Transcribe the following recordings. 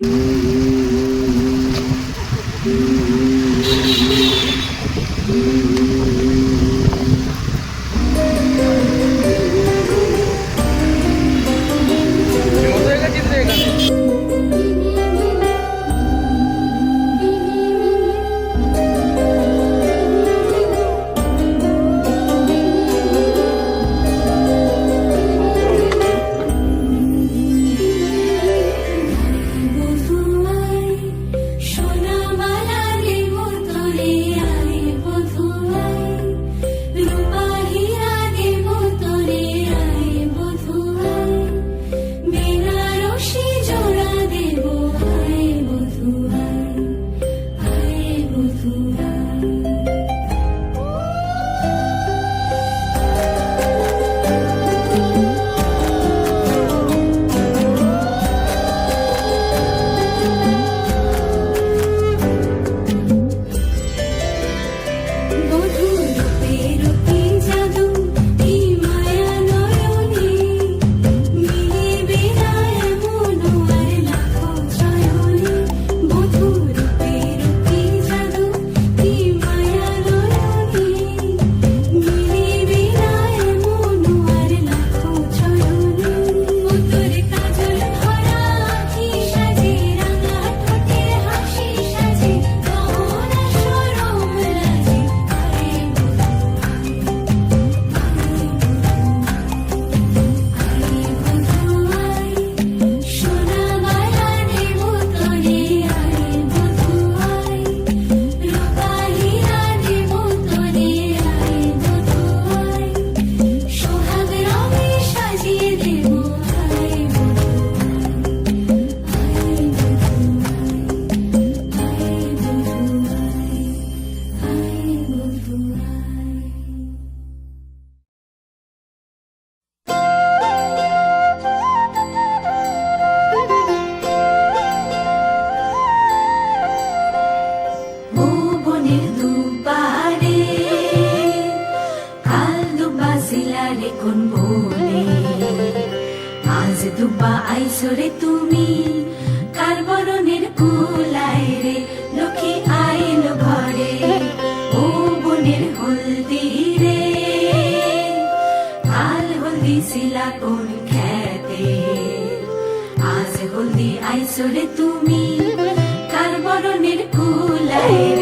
Mm-hmm. কোন বনে আজ দুবা আইসরে তুমি, কার বরণের কুলায় রে? লক্ষ্মী আইল ঘরে, ও বনের হলদি রে। কাল হলদি সিলা কোন খেতে আজ হলদি আইসরে তুমি, কার বরণের কুলায় রে?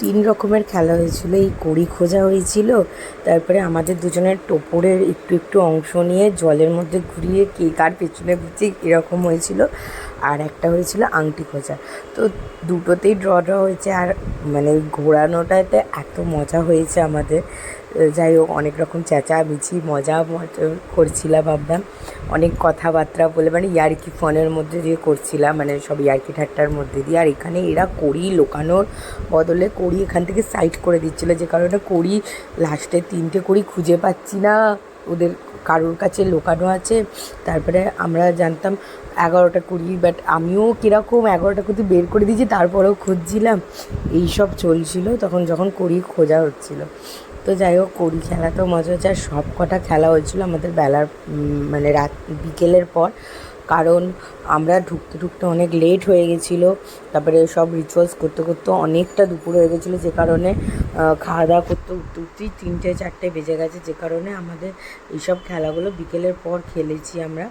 তিন রকমের খেলা হয়েছিল। এই কড়ি খোঁজা হয়েছিল, তারপরে আমাদের দুজনের টোপরের একটু একটু অংশ নিয়ে জলের মধ্যে ঘুরিয়ে কে কার পেছনে ঘুরছে এরকম হয়েছিল। আর একটা হয়েছিল আংটি খোঁজা। তো দুটোতেই ড্র ড্র হয়েছে আর মানে ঘোরানোটাতে এত মজা হয়েছে আমাদের। যাই হোক, অনেক রকম চেঁচামেচি, মজা মজা, করছিলাম আমরা। অনেক কথাবার্তা বলে মানে ইয়ার্কি ফোনের মধ্যে দিয়ে করছিলাম মানে সব ইয়ার্কি ঠাট্টার মধ্যে দিয়ে। আর এখানে এরা কড়ি লোকানোর বদলে কড়ি এখান থেকে সাইড করে দিচ্ছিল, যে কারণে কড়ি লাস্টে তিনটে করি খুঁজে পাচ্ছি না। ওদের কারোর কাছে লোকানো আছে। তারপরে আমরা জানতাম এগারোটা কুড়ি বাট আমিও কীরকম এগারোটা কুড়ি বের করে দিয়েছি, তারপরেও খুঁজছিলাম। এইসব চলছিল তখন যখন কড়ি খোঁজা হচ্ছিল। তো যাই হোক কড়ি তো মজা হচ্ছে, আর সব কটা খেলা হয়েছিল আমাদের বেলার মানে রাত, বিকেলের পর। কারণ আমরা ঢুকতে ঢুকতে অনেক লেট হয়ে গেছিল, তারপরে সব রিচুয়ালস করতে করতে অনেকটা দুপুর হয়ে গেছিল, যে কারণে খাওয়া দাওয়া করতে উঠতে উঠতেই তিনটে চারটে বেজে গেছে, যে কারণে আমাদের এইসব খেলাগুলো বিকেলের পর খেলেছি আমরা,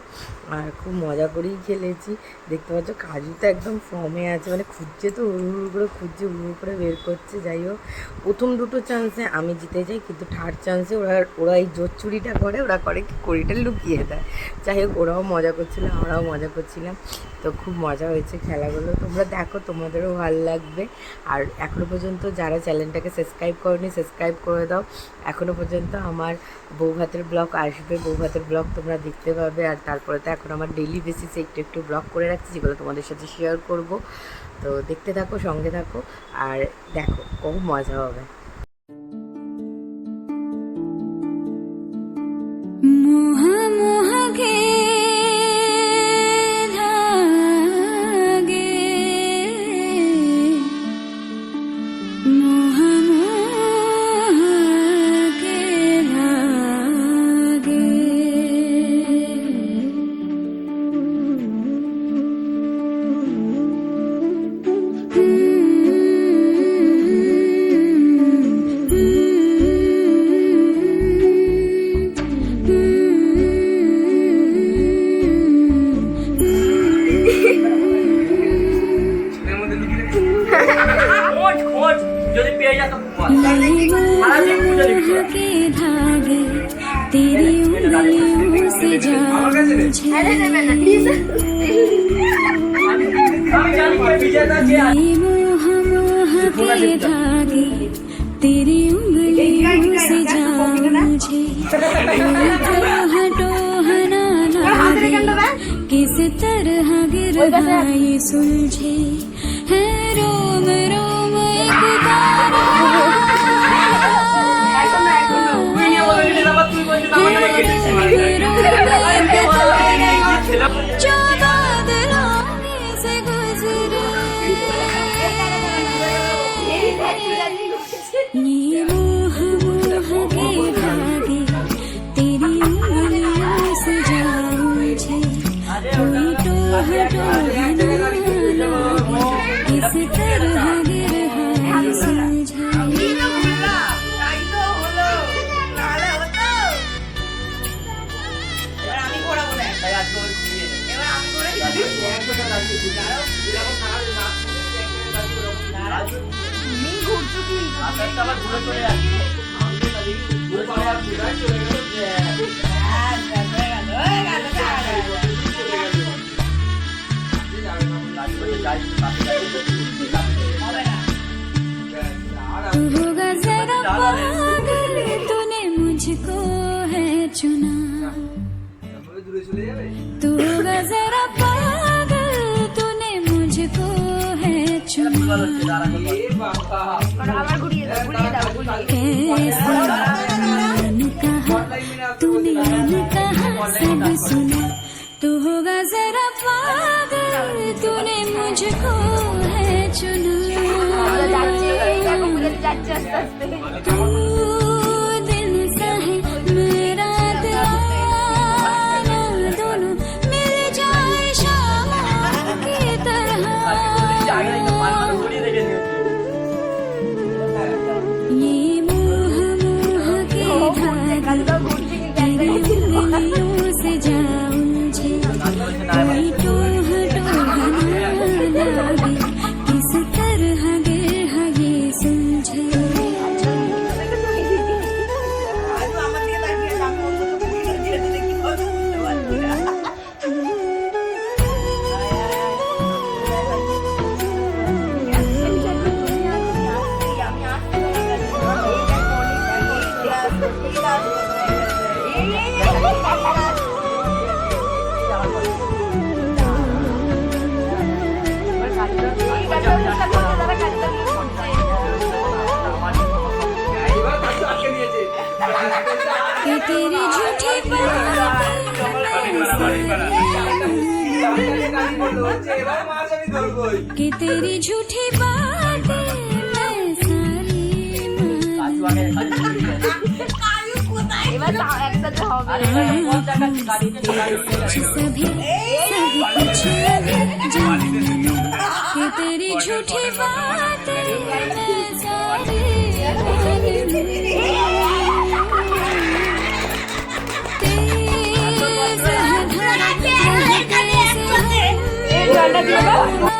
আর খুব মজা করেই খেলেছি। দেখতে পাচ্ছ কাজু তো একদম ফর্মে আছে মানে খুঁজছে তো হুড় হুড় করে, খুঁজছে হুড় করে বের করছে, যাই হোক। প্রথম দুটো চান্সে আমি জিতে যাই, কিন্তু থার্ড চান্সে ওরা ওরা এই জোর চুরিটা করে, ওরা করে কি, কড়িটা লুকিয়ে দেয়। যাই হোক, ওরাও মজা করছিল আমরাও মজা করছিলাম। তো খুব মজা হয়েছে খেলাগুলো। তোমরা দেখো, তোমাদেরও ভালো লাগবে। আর এখনও পর্যন্ত যারা চ্যানেলটাকে সাবস্ক্রাইব করনি, সাবস্ক্রাইব করে দাও। এখনও পর্যন্ত আমার বউ ভাতের ব্লগ আসবে। বউ ভাতের ব্লগ তোমরা দেখতে পাবে। আর তারপরে তো এখন আমার ডেলি বেসিসে একটু একটু ব্লগ করে রাখছি, যেগুলো তোমাদের সাথে শেয়ার করব। তো দেখতে থাকো, সঙ্গে থাকো। আর দেখো খুব মজা হবে। तेरी उंगलियों से जान मुझे हटो हना लागे किस तरह गिर ये सुलझे আকাশটা আবার ঘুরে চলে যাচ্ছে। तूने कहा सब सुना तू होगा जरा पागल तूने मुझको है चुना you. कि तेरी झूठी बातें मैं सारी तेरी झूठी बातें मैं सारी এই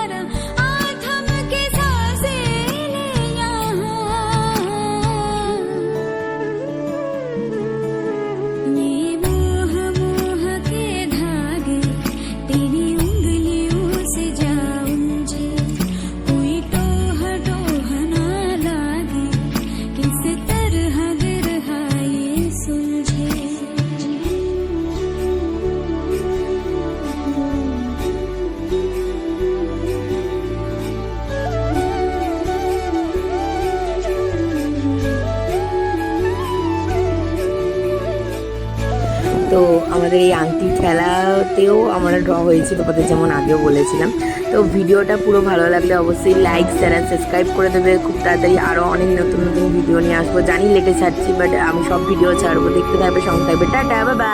তো আমাদের এই আংটি খেলাতেও আমরা ড্র হয়েছি তোমাদের যেমন আগেও বলেছিলাম। তো ভিডিওটা পুরো ভালো লাগলে অবশ্যই লাইক শেয়ার সাবস্ক্রাইব করে দেবে। খুব তাড়াতাড়ি আরও অনেক নতুন নতুন ভিডিও নিয়ে আসব। জানি লেটে ছাড়ছি বাট আমি সব ভিডিও ছাড়বো। দেখতে থাকবে, সঙ্গে থাকবে। টাটা বাবা